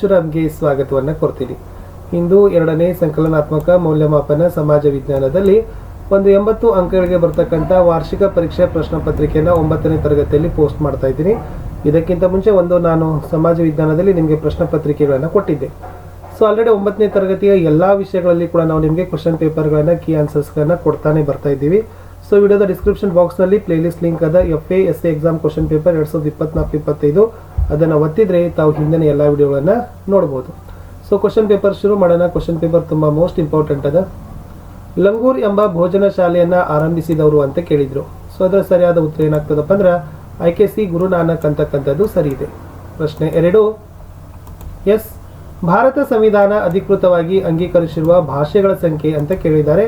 ಪರಶುರಾಮ್ಗೆ ಸ್ವಾಗತವನ್ನು ಕೊಡ್ತೀನಿ. ಇಂದು ಎರಡನೇ ಸಂಕಲನಾತ್ಮಕ ಮೌಲ್ಯಮಾಪನ ಸಮಾಜ ವಿಜ್ಞಾನದಲ್ಲಿ ಒಂದು ಎಂಬತ್ತು ಅಂಕಗಳಿಗೆ ಬರ್ತಕ್ಕಂಥ ವಾರ್ಷಿಕ ಪರೀಕ್ಷಾ ಪ್ರಶ್ನೆ ಪತ್ರಿಕೆಯನ್ನು ಒಂಬತ್ತನೇ ತರಗತಿಯಲ್ಲಿ ಪೋಸ್ಟ್ ಮಾಡ್ತಾ ಇದ್ದೀನಿ. ಇದಕ್ಕಿಂತ ಮುಂಚೆ ಒಂದು ನಾನು ಸಮಾಜ ವಿಜ್ಞಾನದಲ್ಲಿ ನಿಮಗೆ ಪ್ರಶ್ನೆ ಪತ್ರಿಕೆಗಳನ್ನು ಕೊಟ್ಟಿದ್ದೆ. ಸೊ ಆಲ್ರೆಡಿ ಒಂಬತ್ತನೇ ತರಗತಿಯ ಎಲ್ಲ ವಿಷಯಗಳಲ್ಲಿ ಕೂಡ ನಾವು ನಿಮಗೆ ಕ್ವಶನ್ ಪೇಪರ್ಗಳನ್ನು ಕೀ ಆನ್ಸರ್ಸ್ಗಳನ್ನು ಕೊಡ್ತಾನೆ ಬರ್ತಾ ಇದ್ದೀವಿ. ಸೊ ವಿಡಿಯೋದ ಡಿಸ್ಕ್ರಿಪ್ಷನ್ ಬಾಕ್ಸ್ನಲ್ಲಿ ಪ್ಲೇಲಿಸ್ಟ್ ಲಿಂಕ್ ಅದ. F A S A exam question paper ಎರಡು ಸಾವಿರದ ಇಪ್ಪತ್ನಾಲ್ಕು, ಇಪ್ಪತ್ತೈದು. ಅದನ್ನು ಒತ್ತಿದ್ರೆ ತಾವು ಹಿಂದಿನ ಎಲ್ಲ ವಿಡಿಯೋಗಳನ್ನು ನೋಡ್ಬೋದು. ಸೊ ಕ್ವಶನ್ ಪೇಪರ್ ಶುರು ಮಾಡೋಣ. ಕ್ವಶನ್ ಪೇಪರ್ ತುಂಬ ಮೋಸ್ಟ್ ಇಂಪಾರ್ಟೆಂಟ್ ಅದ. ಲಂಗೂರ್ ಎಂಬ ಭೋಜನ ಶಾಲೆಯನ್ನು ಆರಂಭಿಸಿದವರು ಅಂತ ಕೇಳಿದರು. ಸೊ ಅದರ ಸರಿಯಾದ ಉತ್ತರ ಏನಾಗ್ತದಪ್ಪ ಅಂದ್ರೆ ಐ ಕೆ ಸಿ ಗುರುನಾನಕ್ ಅಂತಕ್ಕಂಥದ್ದು ಸರಿ ಇದೆ. ಪ್ರಶ್ನೆ ಎರಡು. ಎಸ್. ಭಾರತ ಸಂವಿಧಾನ ಅಧಿಕೃತವಾಗಿ ಅಂಗೀಕರಿಸಿರುವ ಭಾಷೆಗಳ ಸಂಖ್ಯೆ ಅಂತ ಕೇಳಿದ್ದಾರೆ.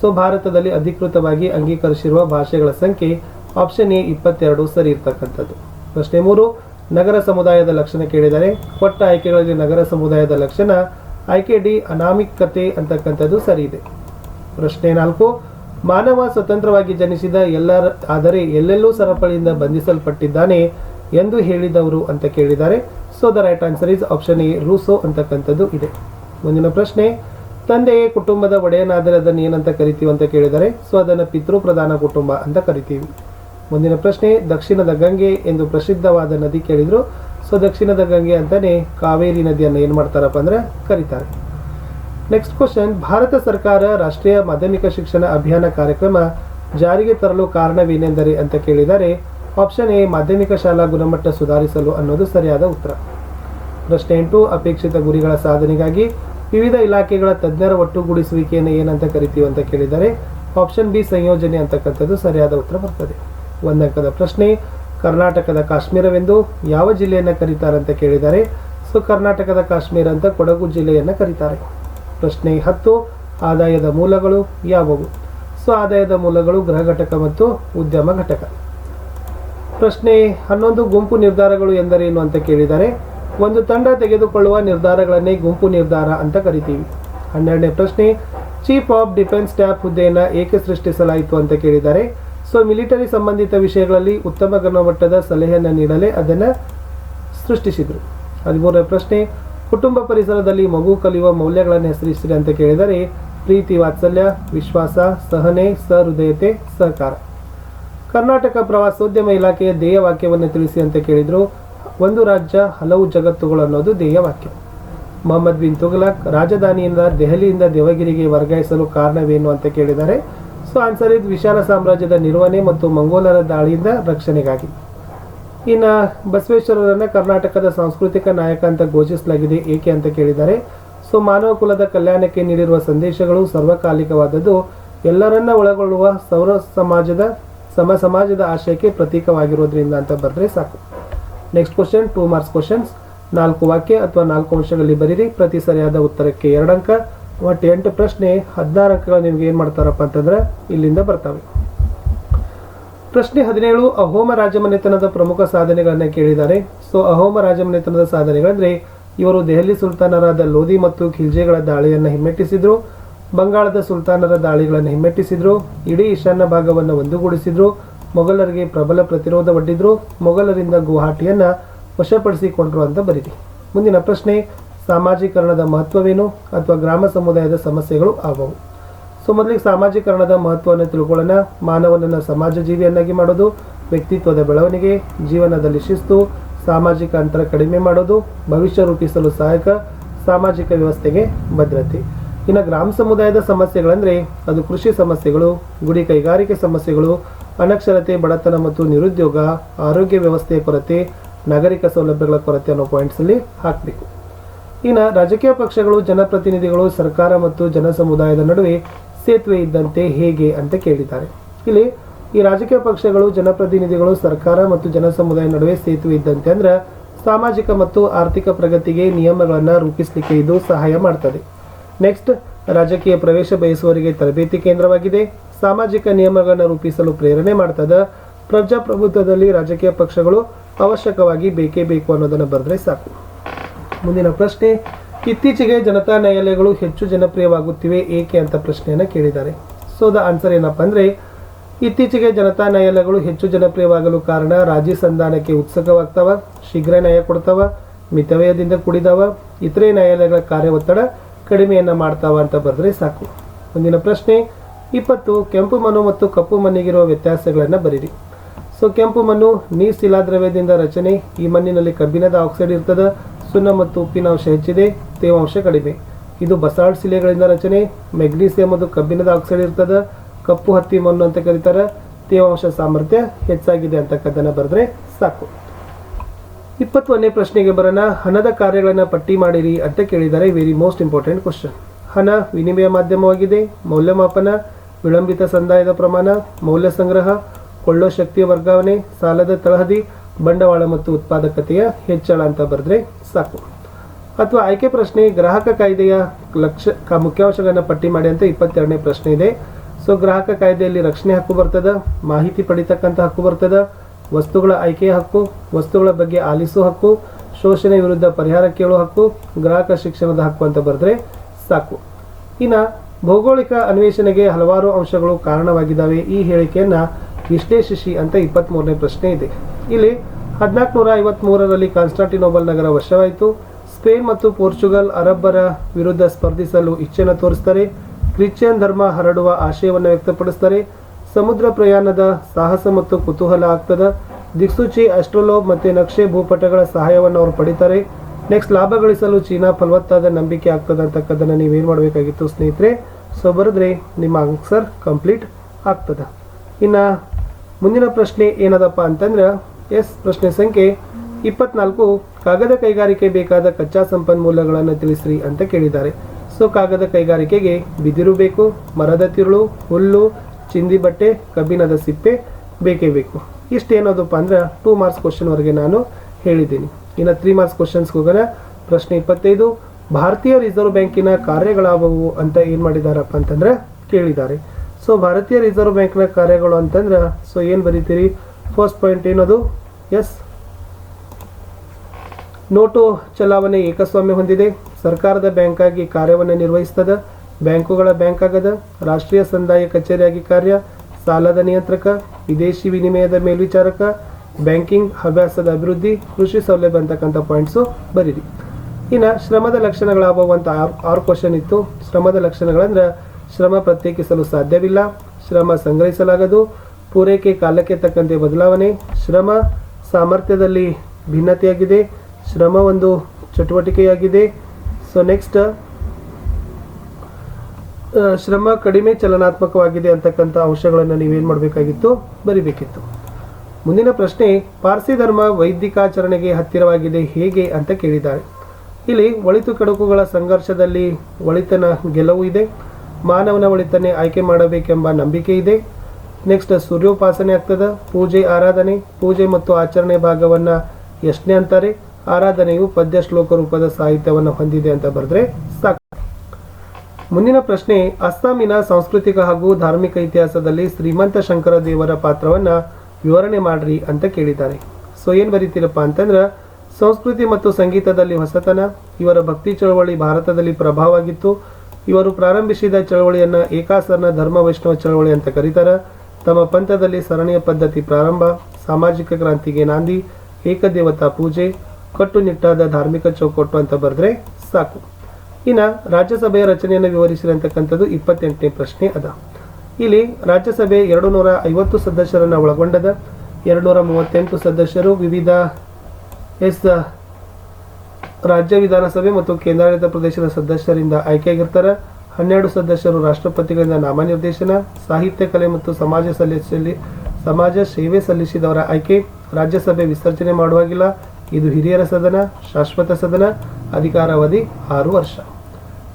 ಸೊ ಭಾರತದಲ್ಲಿ ಅಧಿಕೃತವಾಗಿ ಅಂಗೀಕರಿಸಿರುವ ಭಾಷೆಗಳ ಸಂಖ್ಯೆ ಆಪ್ಷನ್ ಎ ಇಪ್ಪತ್ತೆರಡು ಸರಿ ಇರ್ತಕ್ಕಂಥದ್ದು. ಪ್ರಶ್ನೆ ಮೂರು. ನಗರ ಸಮುದಾಯದ ಲಕ್ಷಣ ಕೇಳಿದರೆ ಕೊಟ್ಟ ಆಯ್ಕೆಗಳಲ್ಲಿ ನಗರ ಸಮುದಾಯದ ಲಕ್ಷಣ ಆಯ್ಕೆ ಡಿ ಅನಾಮಿಕತೆ ಅಂತಕ್ಕಂಥದ್ದು ಸರಿ ಇದೆ ಪ್ರಶ್ನೆ ನಾಲ್ಕು, ಮಾನವ ಸ್ವತಂತ್ರವಾಗಿ ಜನಿಸಿದ ಎಲ್ಲರ, ಆದರೆ ಎಲ್ಲೆಲ್ಲೂ ಸರಪಳಿಯಿಂದ ಬಂಧಿಸಲ್ಪಟ್ಟಿದ್ದಾನೆ ಎಂದು ಹೇಳಿದವರು ಅಂತ ಕೇಳಿದ್ದಾರೆ so the right answer is option A, Rousseau ಅಂತಕ್ಕಂಥದ್ದು ಇದೆ. ಮುಂದಿನ ಪ್ರಶ್ನೆ, ತಂದೆಯೇ ಕುಟುಂಬದ ಒಡೆಯನಾದರೆ ಅದನ್ನು ಏನಂತ ಕರಿತೀವಿ ಅಂತ ಕೇಳಿದರೆ ಸೊ ಅದನ್ನು ಪಿತೃ ಪ್ರಧಾನ ಕುಟುಂಬ ಅಂತ ಕರಿತೀವಿ. ಮುಂದಿನ ಪ್ರಶ್ನೆ, ದಕ್ಷಿಣದ ಗಂಗೆ ಎಂದು ಪ್ರಸಿದ್ಧವಾದ ನದಿ ಕೇಳಿದ್ರು. ಸೊ, ದಕ್ಷಿಣದ ಗಂಗೆ ಅಂತಾನೆ ಕಾವೇರಿ ನದಿಯನ್ನು ಏನು ಮಾಡ್ತಾರಪ್ಪ ಅಂದ್ರೆ ಕರೀತಾರೆ. ನೆಕ್ಸ್ಟ್ ಕ್ವಶನ್ ಭಾರತ ಸರ್ಕಾರ ರಾಷ್ಟ್ರೀಯ ಮಾಧ್ಯಮಿಕ ಶಿಕ್ಷಣ ಅಭಿಯಾನ ಕಾರ್ಯಕ್ರಮ ಜಾರಿಗೆ ತರಲು ಕಾರಣವೇನೆಂದರೆ ಅಂತ ಕೇಳಿದರೆ ಆಪ್ಷನ್ ಎ, ಮಾಧ್ಯಮಿಕ ಶಾಲಾ ಗುಣಮಟ್ಟ ಸುಧಾರಿಸಲು ಅನ್ನೋದು ಸರಿಯಾದ ಉತ್ತರ. ಪ್ರಶ್ನೆ ಎಂಟು, ಅಪೇಕ್ಷಿತ ಗುರಿಗಳ ಸಾಧನೆಗಾಗಿ ವಿವಿಧ ಇಲಾಖೆಗಳ ತಜ್ಞರ ಒಟ್ಟುಗೂಡಿಸುವಿಕೆಯನ್ನು ಏನಂತ ಕರಿತೀವಿ ಅಂತ ಕೇಳಿದರೆ ಆಪ್ಷನ್ ಬಿ, ಸಂಯೋಜನೆ ಅಂತಕ್ಕಂಥದ್ದು ಸರಿಯಾದ ಉತ್ತರ ಬರ್ತದೆ. ಒಂದಂಕದ ಪ್ರಶ್ನೆ, ಕರ್ನಾಟಕದ ಕಾಶ್ಮೀರವೆಂದು ಯಾವ ಜಿಲ್ಲೆಯನ್ನು ಕರೀತಾರೆ ಅಂತ ಕೇಳಿದ್ದಾರೆ ಸೊ ಕರ್ನಾಟಕದ ಕಾಶ್ಮೀರ ಅಂತ ಕೊಡಗು ಜಿಲ್ಲೆಯನ್ನು ಕರೀತಾರೆ. ಪ್ರಶ್ನೆ ಹತ್ತು, ಆದಾಯದ ಮೂಲಗಳು ಯಾವುವು? ಸೊ ಆದಾಯದ ಮೂಲಗಳು ಗೃಹ ಘಟಕ ಮತ್ತು ಉದ್ಯಮ ಘಟಕ. ಪ್ರಶ್ನೆ ಹನ್ನೊಂದು, ಗುಂಪು ನಿರ್ಧಾರಗಳು ಎಂದರೇನು ಅಂತ ಕೇಳಿದ್ದಾರೆ ಒಂದು ತಂಡ ತೆಗೆದುಕೊಳ್ಳುವ ನಿರ್ಧಾರಗಳನ್ನೇ ಗುಂಪು ನಿರ್ಧಾರ ಅಂತ ಕರಿತೀವಿ. ಹನ್ನೆರಡನೇ ಪ್ರಶ್ನೆ, ಚೀಫ್ ಆಫ್ ಡಿಫೆನ್ಸ್ ಸ್ಟಾಫ್ ಹುದ್ದೆಯನ್ನು ಏಕೆ ಸೃಷ್ಟಿಸಲಾಯಿತು ಅಂತ ಕೇಳಿದ್ದಾರೆ ಸೊ ಮಿಲಿಟರಿ ಸಂಬಂಧಿತ ವಿಷಯಗಳಲ್ಲಿ ಉತ್ತಮ ಗುಣಮಟ್ಟದ ಸಲಹೆಯನ್ನು ನೀಡಲೇ, ಅದನ್ನು ಸೃಷ್ಟಿಸಿದರು. ಹದಿಮೂರನೇ ಪ್ರಶ್ನೆ, ಕುಟುಂಬ ಪರಿಸರದಲ್ಲಿ ಮಗು ಕಲಿಯುವ ಮೌಲ್ಯಗಳನ್ನು ಹೆಸರಿಸಿರಿ ಅಂತ ಕೇಳಿದರೆ, ಪ್ರೀತಿ, ವಾತ್ಸಲ್ಯ, ವಿಶ್ವಾಸ, ಸಹನೆ, ಸಹೃದಯತೆ, ಸಹಕಾರ. ಕರ್ನಾಟಕ ಪ್ರವಾಸೋದ್ಯಮ ಇಲಾಖೆಯ ಧ್ಯೇಯ ವಾಕ್ಯವನ್ನು ತಿಳಿಸಿ ಅಂತ ಕೇಳಿದರು. ಒಂದು ರಾಜ್ಯ, ಹಲವು ಜಗತ್ತುಗಳು ಅನ್ನೋದು ಧ್ಯೇಯ ವಾಕ್ಯ. ಮೊಹಮ್ಮದ್ ಬಿನ್ ತುಘಲಕ್ ರಾಜಧಾನಿಯಿಂದ ದೆಹಲಿಯಿಂದ ದೇವಗಿರಿಗೆ ವರ್ಗಾಯಿಸಲು ಕಾರಣವೇನು ಅಂತ ಕೇಳಿದ್ದಾರೆ ಸೊ ಆನ್ಸರ್ ಇದು ವಿಶಾಲ ಸಾಮ್ರಾಜ್ಯದ ನಿರ್ವಹಣೆ ಮತ್ತು ಮಂಗೋಲರ ದಾಳಿಯಿಂದ ರಕ್ಷಣೆಗಾಗಿ. ಇನ್ನು ಬಸವೇಶ್ವರರನ್ನು ಕರ್ನಾಟಕದ ಸಾಂಸ್ಕೃತಿಕ ನಾಯಕ ಅಂತ ಘೋಷಿಸಲಾಗಿದೆ, ಏಕೆ ಅಂತ ಕೇಳಿದ್ದಾರೆ ಸೊ ಮಾನವ ಕುಲದ ಕಲ್ಯಾಣಕ್ಕೆ ನೀಡಿರುವ ಸಂದೇಶಗಳು ಸರ್ವಕಾಲಿಕವಾದದ್ದು, ಎಲ್ಲರನ್ನ ಒಳಗೊಳ್ಳುವ ಸೌರ ಸಮಾಜದ, ಸಮ ಸಮಾಜದ ಆಶಯಕ್ಕೆ ಪ್ರತೀಕವಾಗಿರೋದ್ರಿಂದ ಅಂತ ಬರೆದ್ರೆ ಸಾಕು. Next question two marks questions ನಾಲ್ಕು ವಾಕ್ಯ ಅಥವಾ ನಾಲ್ಕು ಅಂಶಗಳಲ್ಲಿ ಬರೀರಿ, ಪ್ರತಿ ಸರಿಯಾದ ಉತ್ತರಕ್ಕೆ ಎರಡಂಕ. ಒಟ್ಟು ಎಂಟು ಪ್ರಶ್ನೆ ಹದಿನಾರು ಅಂಕಗಳು ನಿಮ್ಗೆ ಏನು ಮಾಡ್ತಾರಪ್ಪ ಅಂತಂದ್ರೆ ಇಲ್ಲಿಂದ ಬರ್ತವೆ. ಪ್ರಶ್ನೆ ಹದಿನೇಳು, ಅಹೋಮ ರಾಜಮನೆತನದ ಪ್ರಮುಖ ಸಾಧನೆಗಳನ್ನು ಕೇಳಿದ್ದಾರೆ. ಸೊ ಅಹೋಮ ರಾಜಮನೆತನದ ಸಾಧನೆಗಳಂದ್ರೆ ಇವರು ದೆಹಲಿ ಸುಲ್ತಾನರಾದ ಲೋಧಿ ಮತ್ತು ಖಿಲ್ಜೆಗಳ ದಾಳಿಯನ್ನು ಹಿಮ್ಮೆಟ್ಟಿಸಿದ್ರು, ಬಂಗಾಳದ ಸುಲ್ತಾನರ ದಾಳಿಗಳನ್ನು ಹಿಮ್ಮೆಟ್ಟಿಸಿದ್ರು, ಇಡೀ ಈಶಾನ್ಯ ಭಾಗವನ್ನು ಒಂದುಗೂಡಿಸಿದ್ರು, ಮೊಘಲರಿಗೆ ಪ್ರಬಲ ಪ್ರತಿರೋಧ ಒಡ್ಡಿದ್ರು, ಮೊಘಲರಿಂದ ಗುವಾಹಟಿಯನ್ನು ವಶಪಡಿಸಿಕೊಂಡ್ರು ಅಂತ ಬರೀರಿ. ಮುಂದಿನ ಪ್ರಶ್ನೆ ಸಾಮಾಜೀಕರಣದ ಮಹತ್ವವೇನು ಅಥವಾ ಗ್ರಾಮ ಸಮುದಾಯದ ಸಮಸ್ಯೆಗಳು ಆಗವು ಸೊ, ಮೊದಲಿಗೆ ಸಾಮಾಜೀಕರಣದ ಮಹತ್ವವನ್ನು ತಿಳ್ಕೊಳ್ಳೋಣ. ಮಾನವನನ್ನು ಸಮಾಜ ಜೀವಿಯನ್ನಾಗಿ ಮಾಡೋದು, ವ್ಯಕ್ತಿತ್ವದ ಬೆಳವಣಿಗೆ, ಜೀವನದಲ್ಲಿ ಶಿಸ್ತು, ಸಾಮಾಜಿಕ ಅಂತರ ಕಡಿಮೆ ಮಾಡೋದು, ಭವಿಷ್ಯ ರೂಪಿಸಲು ಸಹಾಯಕ, ಸಾಮಾಜಿಕ ವ್ಯವಸ್ಥೆಗೆ ಭದ್ರತೆ. ಇನ್ನು ಗ್ರಾಮ ಸಮುದಾಯದ ಸಮಸ್ಯೆಗಳಂದರೆ ಅದು ಕೃಷಿ ಸಮಸ್ಯೆಗಳು, ಗುಡಿ ಕೈಗಾರಿಕೆ ಸಮಸ್ಯೆಗಳು, ಅನಕ್ಷರತೆ, ಬಡತನ ಮತ್ತು ನಿರುದ್ಯೋಗ, ಆರೋಗ್ಯ ವ್ಯವಸ್ಥೆಯ ಕೊರತೆ, ನಾಗರಿಕ ಸೌಲಭ್ಯಗಳ ಕೊರತೆ ಅನ್ನೋ ಪಾಯಿಂಟ್ಸಲ್ಲಿ ಹಾಕಬೇಕು. ಇನ್ನು ರಾಜಕೀಯ ಪಕ್ಷಗಳು, ಜನಪ್ರತಿನಿಧಿಗಳು, ಸರ್ಕಾರ ಮತ್ತು ಜನ ಸಮುದಾಯದ ನಡುವೆ ಸೇತುವೆ ಇದ್ದಂತೆ ಹೇಗೆ ಅಂತ ಕೇಳಿದ್ದಾರೆ. ಇಲ್ಲಿ ಈ ರಾಜಕೀಯ ಪಕ್ಷಗಳು, ಜನಪ್ರತಿನಿಧಿಗಳು, ಸರ್ಕಾರ ಮತ್ತು ಜನ ಸಮುದಾಯ ನಡುವೆ ಸೇತುವೆ ಇದ್ದಂತೆ ಅಂದ್ರೆ ಸಾಮಾಜಿಕ ಮತ್ತು ಆರ್ಥಿಕ ಪ್ರಗತಿಗೆ ನಿಯಮಗಳನ್ನು ರೂಪಿಸಲಿಕ್ಕೆ ಇದು ಸಹಾಯ ಮಾಡ್ತದೆ. ನೆಕ್ಸ್ಟ್ ರಾಜಕೀಯ ಪ್ರವೇಶ ಬಯಸುವವರಿಗೆ ತರಬೇತಿ ಕೇಂದ್ರವಾಗಿದೆ. ಸಾಮಾಜಿಕ ನಿಯಮಗಳನ್ನು ರೂಪಿಸಲು ಪ್ರೇರಣೆ ಮಾಡ್ತದ ಪ್ರಜಾಪ್ರಭುತ್ವದಲ್ಲಿ ರಾಜಕೀಯ ಪಕ್ಷಗಳು ಅವಶ್ಯಕವಾಗಿ ಬೇಕೇ ಬೇಕು ಅನ್ನೋದನ್ನು ಬರೆದ್ರೆ ಸಾಕು. ಮುಂದಿನ ಪ್ರಶ್ನೆ, ಇತ್ತೀಚೆಗೆ ಜನತಾ ನ್ಯಾಯಾಲಯಗಳು ಹೆಚ್ಚು ಜನಪ್ರಿಯವಾಗುತ್ತಿವೆ ಏಕೆ ಅಂತ ಪ್ರಶ್ನೆಯನ್ನು ಕೇಳಿದ್ದಾರೆ. ಸೊ ದ ಆನ್ಸರ್ ಏನಪ್ಪ ಅಂದರೆ, ಇತ್ತೀಚೆಗೆ ಜನತಾ ನ್ಯಾಯಾಲಯಗಳು ಹೆಚ್ಚು ಜನಪ್ರಿಯವಾಗಲು ಕಾರಣ ರಾಜಿ ಸಂಧಾನಕ್ಕೆ ಉತ್ಸುಕವಾಗ್ತಾವ, ಶೀಘ್ರ ನ್ಯಾಯ ಕೊಡ್ತಾವ, ಮಿತವ್ಯಯದಿಂದ ಕೂಡಿದಾವ, ಇತರೆ ನ್ಯಾಯಾಲಯಗಳ ಕಾರ್ಯ ಒತ್ತಡ ಕಡಿಮೆಯನ್ನು ಮಾಡ್ತಾವ ಅಂತ ಬರೆದ್ರೆ ಸಾಕು. ಮುಂದಿನ ಪ್ರಶ್ನೆ, ಇಪ್ಪತ್ತು, ಕೆಂಪು ಮಣ್ಣು ಮತ್ತು ಕಪ್ಪು ಮಣ್ಣಿಗಿರುವ ವ್ಯತ್ಯಾಸಗಳನ್ನು ಬರೀರಿ. ಸೊ ಕೆಂಪು ಮಣ್ಣು ನೀರ್ ಶಿಲಾದ್ರವ್ಯದಿಂದ ರಚನೆ, ಈ ಮಣ್ಣಿನಲ್ಲಿ ಕಬ್ಬಿಣದ ಆಕ್ಸೈಡ್ ಇರ್ತದೆ ಸುಣ್ಣ ಮತ್ತು ಉಪ್ಪಿನ ಅಂಶ ಹೆಚ್ಚಿದೆ ತೇವಾಂಶ ಕಡಿಮೆ. ಇದು ಬಸಾಲ್ಟ್ ಶಿಲೆಗಳಿಂದ ರಚನೆ, ಮೆಗ್ನೀಸಿಯಂ ಮತ್ತು ಕಬ್ಬಿಣದ ಆಕ್ಸೈಡ್ ಇರ್ತದೆ. ಕಪ್ಪು ಹತ್ತಿ ಮಣ್ಣು ಅಂತ ಕರೀತಾರೆ. ತೇವಾಂಶ ಸಾಮರ್ಥ್ಯ ಹೆಚ್ಚಾಗಿದೆ ಅಂತಕ್ಕದ್ದನ್ನು ಬರೆದ್ರೆ ಸಾಕು. ಇಪ್ಪತ್ತೊಂದನೇ ಪ್ರಶ್ನೆಗೆ ಬರೋಣ. ಹಣದ ಕಾರ್ಯಗಳನ್ನು ಪಟ್ಟಿ ಮಾಡಿರಿ ಅಂತ ಕೇಳಿದರೆ ವೆರಿ ಮೋಸ್ಟ್ ಇಂಪಾರ್ಟೆಂಟ್ ಕ್ವಶನ್ ಹಣ ವಿನಿಮಯ ಮಾಧ್ಯಮವಾಗಿದೆ, ಮೌಲ್ಯಮಾಪನ, ವಿಳಂಬಿತ ಸಂದಾಯದ ಪ್ರಮಾಣ, ಮೌಲ್ಯ ಸಂಗ್ರಹ, ಕೊಳ್ಳೋ ಶಕ್ತಿಯ ವರ್ಗಾವಣೆ, ಸಾಲದ ತಳಹದಿ, ಬಂಡವಾಳ ಮತ್ತು ಉತ್ಪಾದಕತೆಯ ಹೆಚ್ಚಳ ಅಂತ ಬರೆದ್ರೆ ಸಾಕು. ಅಥವಾ ಆಯ್ಕೆ ಪ್ರಶ್ನೆ, ಗ್ರಾಹಕ ಕಾಯ್ದೆಯ ಲಕ್ಷ, ಕ- ಮುಖ್ಯಾಂಶಗಳನ್ನು ಪಟ್ಟಿ ಮಾಡಿ ಅಂತ ಇಪ್ಪತ್ತೆರಡನೇ ಪ್ರಶ್ನೆ ಇದೆ. ಸೊ ಗ್ರಾಹಕ ಕಾಯ್ದೆಯಲ್ಲಿ ರಕ್ಷಣೆ ಹಕ್ಕು ಬರ್ತದ, ಮಾಹಿತಿ ಪಡಿತಕ್ಕಂಥ ಹಕ್ಕು ಬರ್ತದ, ವಸ್ತುಗಳ ಆಯ್ಕೆಯ ಹಕ್ಕು, ವಸ್ತುಗಳ ಬಗ್ಗೆ ಆಲಿಸುವ ಹಕ್ಕು, ಶೋಷಣೆ ವಿರುದ್ಧ ಪರಿಹಾರ ಕೇಳುವ ಹಕ್ಕು, ಗ್ರಾಹಕ ಶಿಕ್ಷಣದ ಹಕ್ಕು ಅಂತ ಬರೆದ್ರೆ ಸಾಕು. ಇನ್ನು ಭೌಗೋಳಿಕ ಅನ್ವೇಷಣೆಗೆ ಹಲವಾರು ಅಂಶಗಳು ಕಾರಣವಾಗಿದ್ದಾವೆ. ಈ ಹೇಳಿಕೆಯನ್ನು ವಿಶ್ಲೇಷಿಸಿ ಅಂತ ಇಪ್ಪತ್ತ್ಮೂರನೇ ಪ್ರಶ್ನೆ ಇದೆ. ಇಲ್ಲಿ ಹದಿನಾಲ್ಕುನೂರ ಐವತ್ಮೂರರಲ್ಲಿ ಕಾನ್ಸ್ಟಾಂಟಿನೋಬಲ್ ನಗರ ವಶವಾಯಿತು. ಸ್ಪೇನ್ ಮತ್ತು ಪೋರ್ಚುಗಲ್ ಅರಬ್ಬರ ವಿರುದ್ಧ ಸ್ಪರ್ಧಿಸಲು ಇಚ್ಛೆಯನ್ನು ತೋರಿಸ್ತಾರೆ. ಕ್ರಿಶ್ಚಿಯನ್ ಧರ್ಮ ಹರಡುವ ಆಶಯವನ್ನು ವ್ಯಕ್ತಪಡಿಸ್ತಾರೆ. ಸಮುದ್ರ ಪ್ರಯಾಣದ ಸಾಹಸ ಮತ್ತು ಕುತೂಹಲ ಆಗ್ತದ. ದಿಕ್ಸೂಚಿ, ಅಸ್ಟ್ರೋಲೋಬ್ ಮತ್ತು ನಕ್ಷೆ ಭೂಪಟಗಳ ಸಹಾಯವನ್ನು ಅವರು ಪಡಿತಾರೆ. ನೆಕ್ಸ್ಟ್, ಲಾಭ ಗಳಿಸಲು ಚೀನಾ ಫಲವತ್ತಾದ ನಂಬಿಕೆ ಆಗ್ತದೆ ಅಂತಕ್ಕದ್ದನ್ನು ನೀವೇನು ಮಾಡಬೇಕಾಗಿತ್ತು ಸ್ನೇಹಿತರೆ? ಸೊ ಬರೆದ್ರೆ ನಿಮ್ಮ ಆನ್ಸರ್ ಕಂಪ್ಲೀಟ್ ಆಗ್ತದೆ. ಇನ್ನು ಮುಂದಿನ ಪ್ರಶ್ನೆ ಏನದಪ್ಪ ಅಂತಂದ್ರೆ ಎಸ್ ಪ್ರಶ್ನೆ ಸಂಖ್ಯೆ ಇಪ್ಪತ್ನಾಲ್ಕು. ಕಾಗದ ಕೈಗಾರಿಕೆ ಬೇಕಾದ ಕಚ್ಚಾ ಸಂಪನ್ಮೂಲಗಳನ್ನು ತಿಳಿಸ್ರಿ ಅಂತ ಕೇಳಿದ್ದಾರೆ. ಸೊ, ಕಾಗದ ಕೈಗಾರಿಕೆಗೆ ಬಿದಿರು ಬೇಕು, ಮರದ ತಿರುಳು, ಹುಲ್ಲು, ಚಿಂದಿ ಬಟ್ಟೆ, ಕಬ್ಬಿಣದ ಸಿಪ್ಪೆ ಬೇಕೇ ಬೇಕು. ಇಷ್ಟೇನೋದಪ್ಪ ಅಂದ್ರೆ ಟೂ ಮಾರ್ಕ್ಸ್ ಕ್ವಶನ್ವರೆಗೆ ನಾನು ಹೇಳಿದ್ದೀನಿ. ಇನ್ನು ತ್ರೀ ಮಾರ್ಕ್ಸ್ ಕ್ವಶನ್ಸ್ಗೆ ಹೋಗೋಣ. ಪ್ರಶ್ನೆ ಇಪ್ಪತ್ತೈದು, ಭಾರತೀಯ ರಿಸರ್ವ್ ಬ್ಯಾಂಕಿನ ಕಾರ್ಯಗಳಾವವು ಅಂತ ಏನು ಮಾಡಿದಾರಪ್ಪ ಅಂತಂದ್ರೆ ಕೇಳಿದ್ದಾರೆ. ಸೊ, ಭಾರತೀಯ ರಿಸರ್ವ್ ಬ್ಯಾಂಕ್ನ ಕಾರ್ಯಗಳು ಅಂತಂದ್ರೆ, ಸೊ ಏನು ಬರೀತೀರಿ? ಫಸ್ಟ್ ಪಾಯಿಂಟ್ ಏನದು? ಎಸ್ ನೋಟು ಚಲಾವಣೆ ಏಕಸ್ವಾಮ್ಯ ಹೊಂದಿದೆ. ಸರ್ಕಾರದ ಬ್ಯಾಂಕ್ ಆಗಿ ಕಾರ್ಯವನ್ನು ನಿರ್ವಹಿಸ್ತದ, ಬ್ಯಾಂಕುಗಳ ಬ್ಯಾಂಕ್ ಆಗದ ರಾಷ್ಟ್ರೀಯ ಸಂದಾಯ ಕಚೇರಿಯಾಗಿ ಕಾರ್ಯ, ಸಾಲದ ನಿಯಂತ್ರಕ, ವಿದೇಶಿ ವಿನಿಮಯದ ಮೇಲ್ವಿಚಾರಕ, ಬ್ಯಾಂಕಿಂಗ್ ಹವ್ಯಾಸದ ಅಭಿವೃದ್ಧಿ, ಕೃಷಿ ಸೌಲಭ್ಯ ಅಂತಕ್ಕಂಥ ಪಾಯಿಂಟ್ಸು ಬರೀರಿ. ಇನ್ನು ಶ್ರಮದ ಲಕ್ಷಣಗಳಾಗುವ ಅಂತ ಆರು ಆರು ಕ್ವಶನ್ ಇತ್ತು. ಶ್ರಮದ ಲಕ್ಷಣಗಳಂದ್ರೆ ಶ್ರಮ ಪ್ರತ್ಯೇಕಿಸಲು ಸಾಧ್ಯವಿಲ್ಲ. ಶ್ರಮ ಸಂಗ್ರಹಿಸಲಾಗದು. ಪೂರೈಕೆ ಕಾಲಕ್ಕೆ ತಕ್ಕಂತೆ ಬದಲಾವಣೆ. ಶ್ರಮ ಸಾಮರ್ಥ್ಯದಲ್ಲಿ ಭಿನ್ನತೆಯಾಗಿದೆ. ಶ್ರಮ ಒಂದು ಚಟುವಟಿಕೆಯಾಗಿದೆ. ಸೊ ನೆಕ್ಸ್ಟ್ ಶ್ರಮ ಕಡಿಮೆ ಚಲನಾತ್ಮಕವಾಗಿದೆ ಅಂತಕ್ಕಂಥ ಅಂಶಗಳನ್ನು ನೀವೇನು ಮಾಡಬೇಕಾಗಿತ್ತು? ಬರಿಬೇಕಿತ್ತು. ಮುಂದಿನ ಪ್ರಶ್ನೆ, ಪಾರ್ಸಿ ಧರ್ಮ ವೈದಿಕಾಚರಣೆಗೆ ಹತ್ತಿರವಾಗಿದೆ ಹೇಗೆ ಅಂತ ಕೇಳಿದ್ದಾರೆ. ಇಲ್ಲಿ ಒಳಿತು ಕಡಕುಗಳ ಸಂಘರ್ಷದಲ್ಲಿ ಒಳಿತನ ಗೆಲುವು ಇದೆ. ಮಾನವನ ಒಳಿತನ್ನೇ ಆಯ್ಕೆ ಮಾಡಬೇಕೆಂಬ ನಂಬಿಕೆ ಇದೆ. ನೆಕ್ಸ್ಟ್ ಸೂರ್ಯೋಪಾಸನೆ ಆಗ್ತದೆ. ಪೂಜೆ, ಆರಾಧನೆ. ಪೂಜೆ ಮತ್ತು ಆಚರಣೆ ಭಾಗವನ್ನು ಎಷ್ಟನೇ ಅಂತಾರೆ? ಆರಾಧನೆಯು ಪದ್ಯ ಶ್ಲೋಕ ರೂಪದ ಸಾಹಿತ್ಯವನ್ನು ಹೊಂದಿದೆ ಅಂತ ಬರೆದ್ರೆ ಸಾಕು. ಮುಂದಿನ ಪ್ರಶ್ನೆ, ಅಸ್ಸಾಮಿನ ಸಾಂಸ್ಕೃತಿಕ ಹಾಗೂ ಧಾರ್ಮಿಕ ಇತಿಹಾಸದಲ್ಲಿ ಶ್ರೀಮಂತ ಶಂಕರ ದೇವರ ಪಾತ್ರವನ್ನ ವಿವರಣೆ ಮಾಡ್ರಿ ಅಂತ ಕೇಳಿದ್ದಾರೆ. ಸೊ ಏನು ಬರೀತೀರಪ್ಪ ಅಂತಂದ್ರೆ, ಸಂಸ್ಕೃತಿ ಮತ್ತು ಸಂಗೀತದಲ್ಲಿ ಹೊಸತನ, ಇವರ ಭಕ್ತಿ ಚಳವಳಿ ಭಾರತದಲ್ಲಿ ಪ್ರಭಾವವಾಗಿತ್ತು ಇವರು ಪ್ರಾರಂಭಿಸಿದ ಚಳವಳಿಯನ್ನು ಏಕಾಸರನ ಧರ್ಮ ವೈಷ್ಣವ ಚಳವಳಿ ಅಂತ ಕರೀತಾರ. ತಮ್ಮ ಪಂಥದಲ್ಲಿ ಸರಣಿಯ ಪದ್ಧತಿ ಪ್ರಾರಂಭ, ಸಾಮಾಜಿಕ ಕ್ರಾಂತಿಗೆ ನಾಂದಿ, ಏಕದೇವತಾ ಪೂಜೆ ಕಟ್ಟುನಿಟ್ಟಾದ ಧಾರ್ಮಿಕ ಚೌಕಟ್ಟು ಅಂತ ಬರೆದ್ರೆ ಸಾಕು. ಇನ್ನು ರಾಜ್ಯಸಭೆಯ ರಚನೆಯನ್ನು ವಿವರಿಸಿರತಕ್ಕಂಥದ್ದು ಇಪ್ಪತ್ತೆಂಟನೇ ಪ್ರಶ್ನೆ ಅದ. ಇಲ್ಲಿ ರಾಜ್ಯಸಭೆ ಎರಡು ನೂರ ಐವತ್ತು ಸದಸ್ಯರನ್ನು ಒಳಗೊಂಡದ ಎರಡು ನೂರ ಮೂವತ್ತೆಂಟು ಸದಸ್ಯರು ವಿವಿಧ ಎಸ್ ರಾಜ್ಯ ವಿಧಾನಸಭೆ ಮತ್ತು ಕೇಂದ್ರಾಡಳಿತ ಪ್ರದೇಶದ ಸದಸ್ಯರಿಂದ ಆಯ್ಕೆಯಾಗಿರ್ತಾರೆ. ಹನ್ನೆರಡು ಸದಸ್ಯರು ರಾಷ್ಟ್ರಪತಿಗಳಿಂದ ನಾಮನಿರ್ದೇಶನ, ಸಾಹಿತ್ಯ ಕಲೆ ಮತ್ತು ಸಮಾಜ ಸಲ್ಲಿಸಲಿ, ಸಮಾಜ ಸೇವೆ ಸಲ್ಲಿಸಿದವರ ಆಯ್ಕೆ ರಾಜ್ಯಸಭೆ ವಿಸರ್ಜನೆ ಮಾಡುವಾಗಿಲ್ಲ. ಇದು ಹಿರಿಯರ ಸದನ, ಶಾಶ್ವತ ಸದನ, ಅಧಿಕಾರಾವಧಿ ಆರು ವರ್ಷ.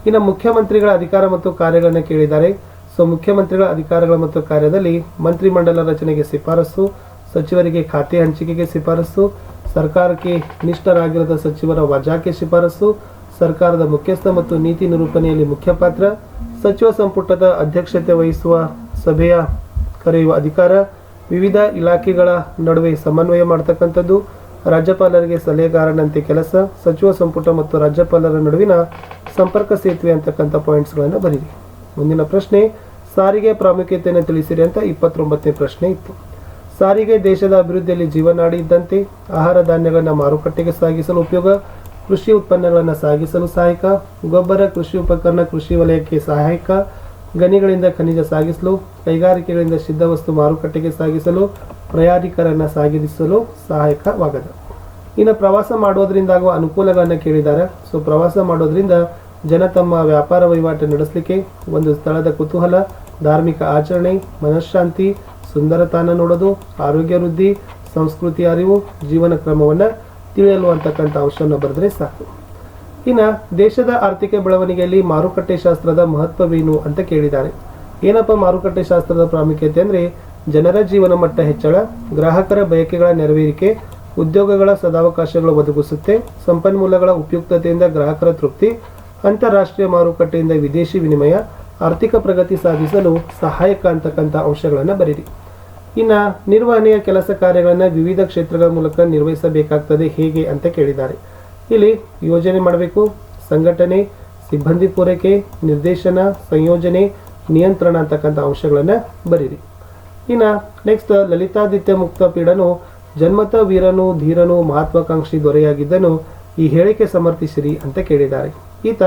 ಇನ್ನು ಮುಖ್ಯಮಂತ್ರಿಗಳ ಅಧಿಕಾರ ಮತ್ತು ಕಾರ್ಯಗಳನ್ನು ಕೇಳಿದ್ದಾರೆ. ಸೊ, ಮುಖ್ಯಮಂತ್ರಿಗಳ ಅಧಿಕಾರಗಳ ಮತ್ತು ಕಾರ್ಯದಲ್ಲಿ ಮಂತ್ರಿಮಂಡಲ ರಚನೆಗೆ ಶಿಫಾರಸು, ಸಚಿವರಿಗೆ ಖಾತೆ ಹಂಚಿಕೆಗೆ ಶಿಫಾರಸು, ಸರ್ಕಾರಕ್ಕೆ ನಿಷ್ಠರಾಗಿರದ ಸಚಿವರ ವಜಾಕ್ಕೆ ಶಿಫಾರಸು ಸರ್ಕಾರದ ಮುಖ್ಯಸ್ಥ ಮತ್ತು ನೀತಿ ನಿರೂಪಣೆಯಲ್ಲಿ ಮುಖ್ಯ ಪಾತ್ರ. ಸಚಿವ ಸಂಪುಟದ ಅಧ್ಯಕ್ಷತೆ ವಹಿಸುವ ಸಭೆಯ ಕರೆಯುವ ಅಧಿಕಾರ. ವಿವಿಧ ಇಲಾಖೆಗಳ ನಡುವೆ ಸಮನ್ವಯ ಮಾಡ್ತಕ್ಕಂಥದ್ದು. ರಾಜ್ಯಪಾಲರಿಗೆ ಸಲಹೆಗಾರನಂತೆ ಕೆಲಸ. ಸಚಿವ ಸಂಪುಟ ಮತ್ತು ರಾಜ್ಯಪಾಲರ ನಡುವಿನ ಸಂಪರ್ಕ ಸೇತುವೆ ಅಂತಕ್ಕಂಥ ಪಾಯಿಂಟ್ಸ್ಗಳನ್ನು ಬರೀರಿ. ಮುಂದಿನ ಪ್ರಶ್ನೆ, ಸಾರಿಗೆ ಪ್ರಾಮುಖ್ಯತೆಯನ್ನು ತಿಳಿಸಿರಿ ಅಂತ ಇಪ್ಪತ್ತೊಂಬತ್ತನೇ ಪ್ರಶ್ನೆ ಇತ್ತು. ಸಾರಿಗೆ ದೇಶದ ಅಭಿವೃದ್ಧಿಯಲ್ಲಿ ಜೀವನಾಡಿ ಇದ್ದಂತೆ ಆಹಾರ ಧಾನ್ಯಗಳನ್ನು ಮಾರುಕಟ್ಟೆಗೆ ಸಾಗಿಸಲು ಉಪಯೋಗ. ಕೃಷಿ ಉತ್ಪನ್ನಗಳನ್ನು ಸಾಗಿಸಲು ಸಹಾಯಕ, ಗೊಬ್ಬರ, ಕೃಷಿ ಉಪಕರಣ, ಕೃಷಿ ವಲಯಕ್ಕೆ ಸಹಾಯಕ, ಗಣಿಗಳಿಂದ ಖನಿಜ ಸಾಗಿಸಲು, ಕೈಗಾರಿಕೆಗಳಿಂದ ಸಿದ್ಧವಸ್ತು ಮಾರುಕಟ್ಟೆಗೆ ಸಾಗಿಸಲು, ಪ್ರಯಾಣಿಕರನ್ನು ಸಾಗಿಸಲು ಸಹಾಯಕವಾಗದ. ಇನ್ನು ಪ್ರವಾಸ ಮಾಡೋದರಿಂದ ಆಗುವ ಅನುಕೂಲಗಳನ್ನು ಕೇಳಿದ್ದಾರೆ ಸೊ ಪ್ರವಾಸ ಮಾಡೋದರಿಂದ ಜನ ತಮ್ಮ ವ್ಯಾಪಾರ ವಹಿವಾಟು ನಡೆಸಲಿಕ್ಕೆ ಒಂದು ಸ್ಥಳದ ಕುತೂಹಲ, ಧಾರ್ಮಿಕ ಆಚರಣೆ, ಮನಃಶಾಂತಿ, ಸುಂದರತಾನ ನೋಡೋದು, ಆರೋಗ್ಯ ವೃದ್ಧಿ, ಸಂಸ್ಕೃತಿ ಅರಿವು, ಜೀವನ ಕ್ರಮವನ್ನು ತಿಳಿಯಲು ಅಂತಕ್ಕಂಥ ಅಂಶವನ್ನು ಬರೆದ್ರೆ ಸಾಕು. ಇನ್ನು ದೇಶದ ಆರ್ಥಿಕ ಬೆಳವಣಿಗೆಯಲ್ಲಿ ಮಾರುಕಟ್ಟೆ ಶಾಸ್ತ್ರದ ಮಹತ್ವವೇನು ಅಂತ ಕೇಳಿದ್ದಾರೆ ಏನಪ್ಪ ಮಾರುಕಟ್ಟೆ ಶಾಸ್ತ್ರದ ಪ್ರಾಮುಖ್ಯತೆ ಅಂದರೆ ಜನರ ಜೀವನ ಮಟ್ಟ ಹೆಚ್ಚಳ, ಗ್ರಾಹಕರ ಬಯಕೆಗಳ ನೆರವೇರಿಕೆ, ಉದ್ಯೋಗಗಳ ಸದಾವಕಾಶಗಳು ಒದಗಿಸುತ್ತೆ, ಸಂಪನ್ಮೂಲಗಳ ಉಪಯುಕ್ತತೆಯಿಂದ ಗ್ರಾಹಕರ ತೃಪ್ತಿ, ಅಂತಾರಾಷ್ಟ್ರೀಯ ಮಾರುಕಟ್ಟೆಯಿಂದ ವಿದೇಶಿ ವಿನಿಮಯ, ಆರ್ಥಿಕ ಪ್ರಗತಿ ಸಾಧಿಸಲು ಸಹಾಯಕ ಅಂತಕ್ಕಂಥ ಅಂಶಗಳನ್ನು ಬರೀರಿ. ಇನ್ನು ನಿರ್ವಹಣೆಯ ಕೆಲಸ ಕಾರ್ಯಗಳನ್ನು ವಿವಿಧ ಕ್ಷೇತ್ರಗಳ ಮೂಲಕ ನಿರ್ವಹಿಸಬೇಕಾಗ್ತದೆ ಹೇಗೆ ಅಂತ ಕೇಳಿದ್ದಾರೆ. ಇಲ್ಲಿ ಯೋಜನೆ ಮಾಡಬೇಕು, ಸಂಘಟನೆ, ಸಿಬ್ಬಂದಿ ಪೂರೈಕೆ, ನಿರ್ದೇಶನ, ಸಂಯೋಜನೆ, ನಿಯಂತ್ರಣ ಅಂತಕ್ಕಂಥ ಅಂಶಗಳನ್ನು ಬರೀರಿ. ಇನ್ನು ನೆಕ್ಸ್ಟ್ ಲಲಿತಾದಿತ್ಯ ಮುಕ್ತ ಪೀಡನು ಜನ್ಮತ ವೀರನು ಧೀರನು ಮಹತ್ವಾಕಾಂಕ್ಷಿ ದೊರೆಯಾಗಿದ್ದನು ಈ ಹೇಳಿಕೆ ಸಮರ್ಥಿಸಿರಿ ಅಂತ ಕೇಳಿದ್ದಾರೆ. ಈತ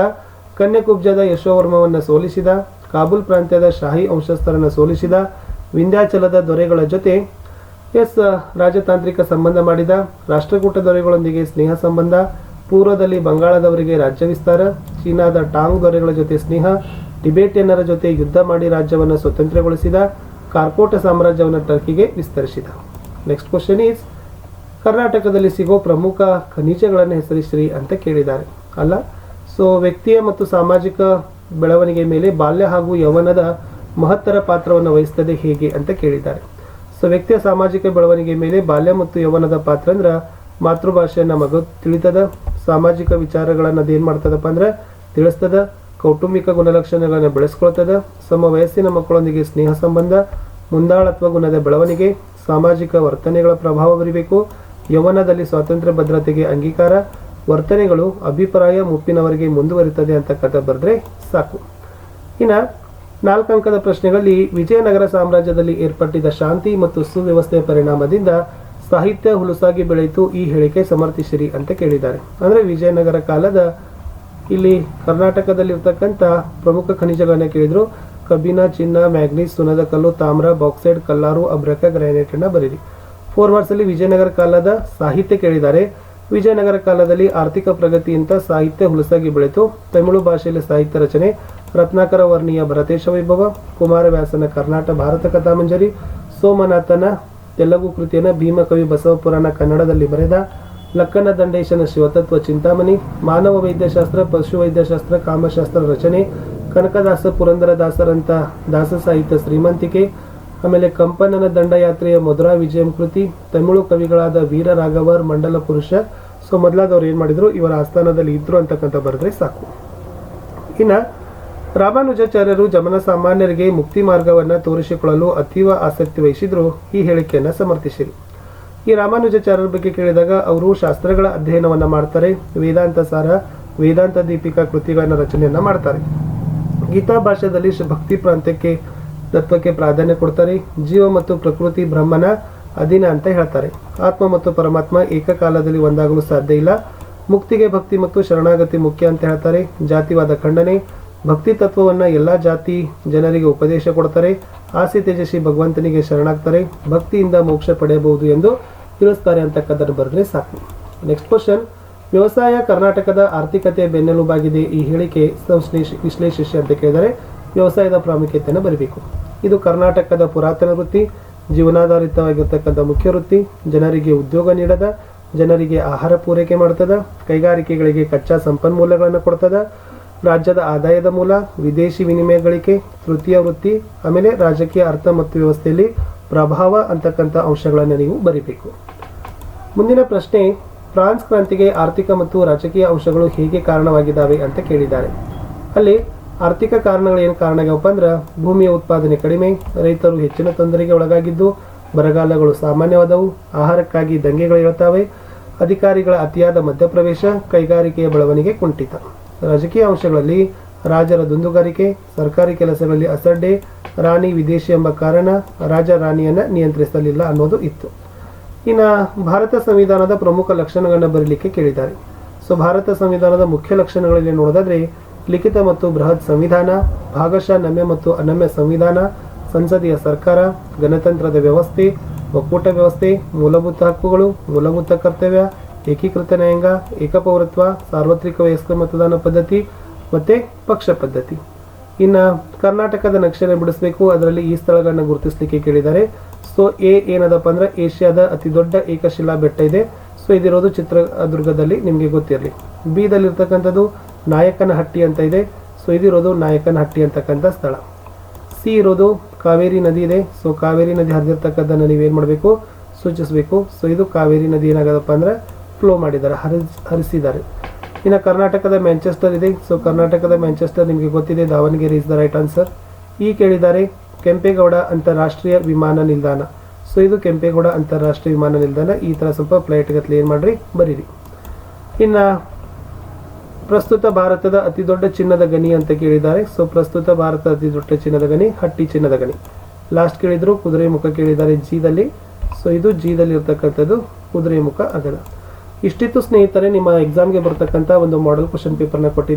ಕನ್ಯಕುಬ್ಜದ ಯಶೋವರ್ಮವನ್ನು ಸೋಲಿಸಿದ, ಕಾಬೂಲ್ ಪ್ರಾಂತ್ಯದ ಶಾಹಿ ವಂಶಸ್ಥರನ್ನು ಸೋಲಿಸಿದ ವಿಂಧ್ಯಾಚಲದ ದೊರೆಗಳ ಜೊತೆ ಎಸ್ ರಾಜತಾಂತ್ರಿಕ ಸಂಬಂಧ ಮಾಡಿದ, ರಾಷ್ಟ್ರಕೂಟ ದೊರೆಗಳೊಂದಿಗೆ ಸ್ನೇಹ ಸಂಬಂಧ, ಪೂರ್ವದಲ್ಲಿ ಬಂಗಾಳದವರಿಗೆ ರಾಜ್ಯ ವಿಸ್ತಾರ, ಚೀನಾದ ಟಾಂಗ್ ದೊರೆಗಳ ಜೊತೆ ಸ್ನೇಹ, ಟಿಬೇಟಿಯನ್ನರ ಜೊತೆ ಯುದ್ಧ ಮಾಡಿ ರಾಜ್ಯವನ್ನು ಸ್ವತಂತ್ರಗೊಳಿಸಿದ, ಕಾರ್ಕೋಟ ಸಾಮ್ರಾಜ್ಯವನ್ನು ಟರ್ಕಿಗೆ ವಿಸ್ತರಿಸಿದ. ನೆಕ್ಸ್ಟ್ ಕ್ವಶನ್ ಈಸ್ ಕರ್ನಾಟಕದಲ್ಲಿ ಸಿಗೋ ಪ್ರಮುಖ ಖನಿಜಗಳನ್ನು ಹೆಸರಿಸಿರಿ ಅಂತ ಕೇಳಿದ್ದಾರೆ. ಅಲ್ಲ, ಸೊ ವ್ಯಕ್ತಿಯ ಮತ್ತು ಸಾಮಾಜಿಕ ಬೆಳವಣಿಗೆ ಮೇಲೆ ಬಾಲ್ಯ ಹಾಗೂ ಯೌವನದ ಮಹತ್ತರ ಪಾತ್ರವನ್ನು ವಹಿಸ್ತದೆ ಹೇಗೆ ಅಂತ ಕೇಳಿದ್ದಾರೆ. ಸೊ, ವ್ಯಕ್ತಿಯ ಸಾಮಾಜಿಕ ಬೆಳವಣಿಗೆ ಮೇಲೆ ಬಾಲ್ಯ ಮತ್ತು ಯೌವನದ ಪಾತ್ರ ಅಂದ್ರೆ ಮಾತೃಭಾಷೆ ಮಗು ತಿಳಿತದ, ಸಾಮಾಜಿಕ ವಿಚಾರಗಳನ್ನು ಅದೇನು ಮಾಡ್ತದಪ್ಪ ಅಂದ್ರೆ ತಿಳಿಸ್ತದ, ಕೌಟುಂಬಿಕ ಗುಣಲಕ್ಷಣಗಳನ್ನು ಬೆಳೆಸ್ಕೊಳ್ತದ, ಸಮ ವಯಸ್ಸಿನ ಮಕ್ಕಳೊಂದಿಗೆ ಸ್ನೇಹ ಸಂಬಂಧ, ಮುಂದಾಳತ್ವ ಗುಣದ ಬೆಳವಣಿಗೆ, ಸಾಮಾಜಿಕ ವರ್ತನೆಗಳ ಪ್ರಭಾವ ಬರಿಬೇಕು, ಯೌವನದಲ್ಲಿ ಸ್ವಾತಂತ್ರ್ಯ ಭದ್ರತೆಗೆ ಅಂಗೀಕಾರ, ವರ್ತನೆಗಳು ಅಭಿಪ್ರಾಯ ಮುಪ್ಪಿನವರಿಗೆ ಮುಂದುವರಿತದೆ ಅಂತಕ್ಕಂಥ ಬರೆದ್ರೆ ಸಾಕು. ಇನ್ನು ನಾಲ್ಕು ಅಂಕದ ಪ್ರಶ್ನೆಗಳಲ್ಲಿ ವಿಜಯನಗರ ಸಾಮ್ರಾಜ್ಯದಲ್ಲಿ ಏರ್ಪಟ್ಟಿದ್ದ ಶಾಂತಿ ಮತ್ತು ಸುವ್ಯವಸ್ಥೆ ಪರಿಣಾಮದಿಂದ ಸಾಹಿತ್ಯ ಹುಲುಸಾಗಿ ಬೆಳೆಯಿತು ಈ ಹೇಳಿಕೆ ಸಮರ್ಥಿಸಿರಿ ಅಂತ ಕೇಳಿದ್ದಾರೆ. ಅಂದರೆ ವಿಜಯನಗರ ಕಾಲದ ಇಲ್ಲಿ ಕರ್ನಾಟಕದಲ್ಲಿರ್ತಕ್ಕಂಥ ಪ್ರಮುಖ ಖನಿಜಗಳನ್ನ ಕೇಳಿದ್ರು. ಕಬ್ಬಿನ, ಚಿನ್ನ, ಮ್ಯಾಗ್ನೀಸ್, ಸುನದ ಕಲ್ಲು, ತಾಮ್ರ, ಬಾಕ್ಸೈಡ್, ಕಲ್ಲಾರು, ಅಬ್ರಕ, ಗ್ರಾನೈಟ್ ಅನ್ನ ಬರೀರಿ. ಫೋರ್ ಮಾರ್ಕ್ಸ್ ಅಲ್ಲಿ ವಿಜಯನಗರ ಕಾಲದ ಸಾಹಿತ್ಯ ಕೇಳಿದ್ದಾರೆ. ವಿಜಯನಗರ ಕಾಲದಲ್ಲಿ ಆರ್ಥಿಕ ಪ್ರಗತಿಯಿಂದ ಸಾಹಿತ್ಯ ಹುಲಸಾಗಿ ಬೆಳೆಯಿತು. ತಮಿಳು ಭಾಷೆಯಲ್ಲಿ ಸಾಹಿತ್ಯ ರಚನೆ ರತ್ನಾಕರ ವರ್ಣಿಯ ಭರತೇಶ ವೈಭವ ಕುಮಾರವ್ಯಾಸನ ಕರ್ನಾಟಕ ಭಾರತ ಕಥಾಮಂಜರಿ, ಸೋಮನಾಥನ ತೆಲುಗು ಕೃತಿಯನ್ನು ಭೀಮಕವಿ ಬಸವಪುರಾಣ ಕನ್ನಡದಲ್ಲಿ ಬರೆದ ಲಕ್ಕನ ದಂಡೇಶನ ಶಿವತತ್ವ ಚಿಂತಾಮಣಿ, ಮಾನವ ವೈದ್ಯಶಾಸ್ತ್ರ, ಪಶು ವೈದ್ಯಶಾಸ್ತ್ರ, ಕಾಮಶಾಸ್ತ್ರ ರಚನೆ, ಕನಕದಾಸ ಪುರಂದರದಾಸರಂತ ದಾಸ ಸಾಹಿತ್ಯ ಶ್ರೀಮಂತಿಕೆ, ಆಮೇಲೆ ಕಂಪನನ ದಂಡಯಾತ್ರೆಯ ಮಧುರಾ ವಿಜಯಂ ಕೃತಿ, ತಮಿಳು ಕವಿಗಳಾದ ವೀರ ರಾಘವರ್ ಮಂಡಲ ಪುರುಷ, ಸೊ ಮೊದಲಾದವ್ರು ಏನು ಮಾಡಿದ್ರು, ಇವರ ಆಸ್ಥಾನದಲ್ಲಿ ಇದ್ರು ಅಂತಕ್ಕಂಥ ಬರೆದ್ರೆ ಸಾಕು. ಇನ್ನು ರಾಮಾನುಜಾಚಾರ್ಯರು ಜಮನ ಸಾಮಾನ್ಯರಿಗೆ ಮುಕ್ತಿ ಮಾರ್ಗವನ್ನು ತೋರಿಸಿಕೊಳ್ಳಲು ಅತೀವ ಆಸಕ್ತಿ ವಹಿಸಿದ್ರು. ಈ ಹೇಳಿಕೆಯನ್ನು ಸಮರ್ಥಿಸಿದರು ಈ ರಾಮಾನುಜಾಚಾರ್ಯರ ಬಗ್ಗೆ ಕೇಳಿದಾಗ ಅವರು ಶಾಸ್ತ್ರಗಳ ಅಧ್ಯಯನವನ್ನು ಮಾಡ್ತಾರೆ. ವೇದಾಂತ ಸಾರ ವೇದಾಂತ ದೀಪಿಕಾ ಕೃತಿಗಳನ್ನು ರಚನೆಯನ್ನ ಮಾಡ್ತಾರೆ. ಗೀತಾ ಭಾಷೆಯಲ್ಲಿ ಭಕ್ತಿ ಪ್ರಾಂತ್ಯಕ್ಕೆ, ತತ್ವಕ್ಕೆ ಪ್ರಾಧಾನ್ಯ ಕೊಡ್ತಾರೆ. ಜೀವ ಮತ್ತು ಪ್ರಕೃತಿ ಬ್ರಹ್ಮನ ಅಧೀನ ಅಂತ ಹೇಳ್ತಾರೆ. ಆತ್ಮ ಮತ್ತು ಪರಮಾತ್ಮ ಏಕಕಾಲದಲ್ಲಿ ಒಂದಾಗಲು ಸಾಧ್ಯ ಇಲ್ಲ. ಮುಕ್ತಿಗೆ ಭಕ್ತಿ ಮತ್ತು ಶರಣಾಗತಿ ಮುಖ್ಯ ಅಂತ ಹೇಳ್ತಾರೆ. ಜಾತಿವಾದ ಖಂಡನೆ ಭಕ್ತಿ ತತ್ವವನ್ನು ಎಲ್ಲ ಜಾತಿ ಜನರಿಗೆ ಉಪದೇಶ ಕೊಡ್ತಾರೆ. ಆಸೆ ತೇಜಸ್ವಿ ಭಗವಂತನಿಗೆ ಶರಣಾಗ್ತಾರೆ. ಭಕ್ತಿಯಿಂದ ಮೋಕ್ಷ ಪಡೆಯಬಹುದು ಎಂದು ತಿಳಿಸ್ತಾರೆ ಅಂತಕ್ಕಂಥದ್ದು ಬರೆದ್ರೆ ಸಾಕು. ನೆಕ್ಸ್ಟ್ ಕ್ವಶನ್ ವ್ಯವಸಾಯ ಕರ್ನಾಟಕದ ಆರ್ಥಿಕತೆಯ ಬೆನ್ನೆಲುಬಾಗಿದೆ. ಈ ಹೇಳಿಕೆ ಸಂಶ್ಲೇಷ ವಿಶ್ಲೇಷಿಸಿ ಅಂತ ಕೇಳಿದರೆ ವ್ಯವಸಾಯದ ಪ್ರಾಮುಖ್ಯತೆಯನ್ನು ಬರಬೇಕು. ಇದು ಕರ್ನಾಟಕದ ಪುರಾತನ ವೃತ್ತಿ, ಜೀವನಾಧಾರಿತವಾಗಿರ್ತಕ್ಕಂಥ ಮುಖ್ಯ ವೃತ್ತಿ. ಜನರಿಗೆ ಉದ್ಯೋಗ ನೀಡದ, ಜನರಿಗೆ ಆಹಾರ ಪೂರೈಕೆ ಮಾಡ್ತದ, ಕೈಗಾರಿಕೆಗಳಿಗೆ ಕಚ್ಚಾ ಸಂಪನ್ಮೂಲಗಳನ್ನು ಕೊಡ್ತದ ರಾಜ್ಯದ ಆದಾಯದ ಮೂಲ, ವಿದೇಶಿ ವಿನಿಮಯ ಗಳಿಕೆ ತೃತೀಯ ವೃತ್ತಿ, ಆಮೇಲೆ ರಾಜಕೀಯ ಅರ್ಥ ಮತ್ತು ವ್ಯವಸ್ಥೆಯಲ್ಲಿ ಪ್ರಭಾವ ಅಂತಕ್ಕಂಥ ಅಂಶಗಳನ್ನು ನೀವು ಬರಿಬೇಕು. ಮುಂದಿನ ಪ್ರಶ್ನೆ, ಫ್ರಾನ್ಸ್ ಕ್ರಾಂತಿಗೆ ಆರ್ಥಿಕ ಮತ್ತು ರಾಜಕೀಯ ಅಂಶಗಳು ಹೇಗೆ ಕಾರಣವಾಗಿದ್ದಾವೆ ಅಂತ ಕೇಳಿದ್ದಾರೆ. ಅಲ್ಲಿ ಆರ್ಥಿಕ ಕಾರಣಗಳು ಏನು ಕಾರಣ ಆಗ್ಯಾವಪ್ಪ ಅಂದ್ರೆ, ಭೂಮಿಯ ಉತ್ಪಾದನೆ ಕಡಿಮೆ, ರೈತರು ಹೆಚ್ಚಿನ ತೊಂದರೆಗೆ ಒಳಗಾಗಿದ್ದು, ಬರಗಾಲಗಳು ಸಾಮಾನ್ಯವಾದವು, ಆಹಾರಕ್ಕಾಗಿ ದಂಗೆಗಳು ಇರುತ್ತವೆ ಅಧಿಕಾರಿಗಳ ಅತಿಯಾದ ಮಧ್ಯಪ್ರವೇಶ, ಕೈಗಾರಿಕೆಯ ಬೆಳವಣಿಗೆ ಕುಂಠಿತ. ರಾಜಕೀಯ ಅಂಶಗಳಲ್ಲಿ ರಾಜರ ದುಂದುಗಾರಿಕೆ, ಸರ್ಕಾರಿ ಕೆಲಸಗಳಲ್ಲಿ ಅಸಡ್ಡೆ, ರಾಣಿ ವಿದೇಶಿ ಎಂಬ ಕಾರಣ ರಾಜ ರಾಣಿಯನ್ನು ನಿಯಂತ್ರಿಸಲಿಲ್ಲ ಅನ್ನೋದು ಇತ್ತು. ಇನ್ನು ಭಾರತ ಸಂವಿಧಾನದ ಪ್ರಮುಖ ಲಕ್ಷಣಗಳನ್ನು ಬರೀಲಿಕ್ಕೆ ಕೇಳಿದ್ದಾರೆ. ಸೊ, ಭಾರತ ಸಂವಿಧಾನದ ಮುಖ್ಯ ಲಕ್ಷಣಗಳಲ್ಲಿ ನೋಡೋದಾದ್ರೆ, ಲಿಖಿತ ಮತ್ತು ಬೃಹತ್ ಸಂವಿಧಾನ, ಭಾಗಶಃ ನಮ್ಯ ಮತ್ತು ಅನಮ್ಯ ಸಂವಿಧಾನ, ಸಂಸದೀಯ ಸರ್ಕಾರ, ಗಣತಂತ್ರದ ವ್ಯವಸ್ಥೆ, ಒಕ್ಕೂಟ ವ್ಯವಸ್ಥೆ, ಮೂಲಭೂತ ಹಕ್ಕುಗಳು, ಮೂಲಭೂತ ಕರ್ತವ್ಯ ಏಕೀಕೃತ ನ್ಯಾಯಾಂಗ ಏಕಪೌರತ್ವ, ಸಾರ್ವತ್ರಿಕ ವಯಸ್ಕ ಮತದಾನ ಪದ್ಧತಿ ಮತ್ತು ಪಕ್ಷ ಪದ್ಧತಿ. ಇನ್ನು ಕರ್ನಾಟಕದ ನಕ್ಷೆನ ಬಿಡಿಸಬೇಕು, ಅದರಲ್ಲಿ ಈ ಸ್ಥಳಗಳನ್ನ ಗುರುತಿಸಲಿಕ್ಕೆ ಕೇಳಿದ್ದಾರೆ. ಸೊ, ಎ ಏನದಪ್ಪ ಅಂದ್ರೆ, ಏಷ್ಯಾದ ಅತಿ ದೊಡ್ಡ ಏಕಶಿಲಾ ಬೆಟ್ಟ ಇದೆ. ಸೊ, ಇದಿರೋದು ಚಿತ್ರದುರ್ಗದಲ್ಲಿ ನಿಮಗೆ ಗೊತ್ತಿರಲಿ. ಬಿದಲ್ಲಿ ಇರ್ತಕ್ಕಂಥದ್ದು ನಾಯಕನಹಟ್ಟಿ ಅಂತ ಇದೆ. ಸೊ, ಇದಿರೋದು ನಾಯಕನಹಟ್ಟಿ ಅಂತಕ್ಕಂಥ ಸ್ಥಳ. ಸಿ ಇರೋದು ಕಾವೇರಿ ನದಿ ಇದೆ. ಸೊ, ಕಾವೇರಿ ನದಿ ಹರಿದಿರ್ತಕ್ಕಂಥದ್ದನ್ನು ನೀವೇನು ಮಾಡಬೇಕು? ಸೂಚಿಸಬೇಕು. ಸೊ, ಇದು ಕಾವೇರಿ ನದಿ ಏನಾಗದಪ್ಪ ಅಂದ್ರೆ ಫ್ಲೋ ಮಾಡಿದ್ದಾರೆ, ಹರಿಸ್, ಹರಿಸಿದ್ದಾರೆ. ಇನ್ನು ಕರ್ನಾಟಕದ ಮ್ಯಾಂಚೆಸ್ಟರ್ ಇದೆ. ಸೊ ಕರ್ನಾಟಕದ ಮ್ಯಾಂಚೆಸ್ಟರ್ ನಿಮಗೆ ಗೊತ್ತಿದೆ, Davanagere is the right answer ಈ ಕೇಳಿದ್ದಾರೆ, ಕೆಂಪೇಗೌಡ ಅಂತಾರಾಷ್ಟ್ರೀಯ ವಿಮಾನ ನಿಲ್ದಾಣ. ಸೊ ಇದು ಕೆಂಪೇಗೌಡ ಅಂತಾರಾಷ್ಟ್ರೀಯ ವಿಮಾನ ನಿಲ್ದಾಣ. ಈ ಥರ ಸ್ವಲ್ಪ ಫ್ಲೈಟ್ ಗತ್ಲೆ ಏನು ಮಾಡಿರಿ, ಬರೀರಿ. ಇನ್ನು ಪ್ರಸ್ತುತ ಭಾರತದ ಅತಿ ದೊಡ್ಡ ಚಿನ್ನದ ಗಣಿ ಅಂತ ಕೇಳಿದ್ದಾರೆ. ಸೊ ಪ್ರಸ್ತುತ ಭಾರತದ ಅತಿ ದೊಡ್ಡ ಚಿನ್ನದ ಗಣಿ, ಹಟ್ಟಿ ಚಿನ್ನದ ಗಣಿ. ಲಾಸ್ಟ್ ಕೇಳಿದ್ರು, ಕುದುರೆ ಮುಖ ಕೇಳಿದ್ದಾರೆ, ಜೀದಲ್ಲಿ. ಸೊ ಇದು ಜಿದಲ್ಲಿ ಇರ್ತಕ್ಕಂಥದ್ದು ಕುದುರೆ ಮುಖ, ಅಗಲ. ಇಷ್ಟಿತ್ತು ಸ್ನೇಹಿತರೆ ನಿಮ್ಮ ಎಕ್ಸಾಮ್ಗೆ ಬರ್ತಕ್ಕಂಥ ಒಂದು ಮಾಡೆಲ್ ಕ್ವಶನ್ ಪೇಪರ್ನ ಕೊಟ್ಟಿದ್ದೆ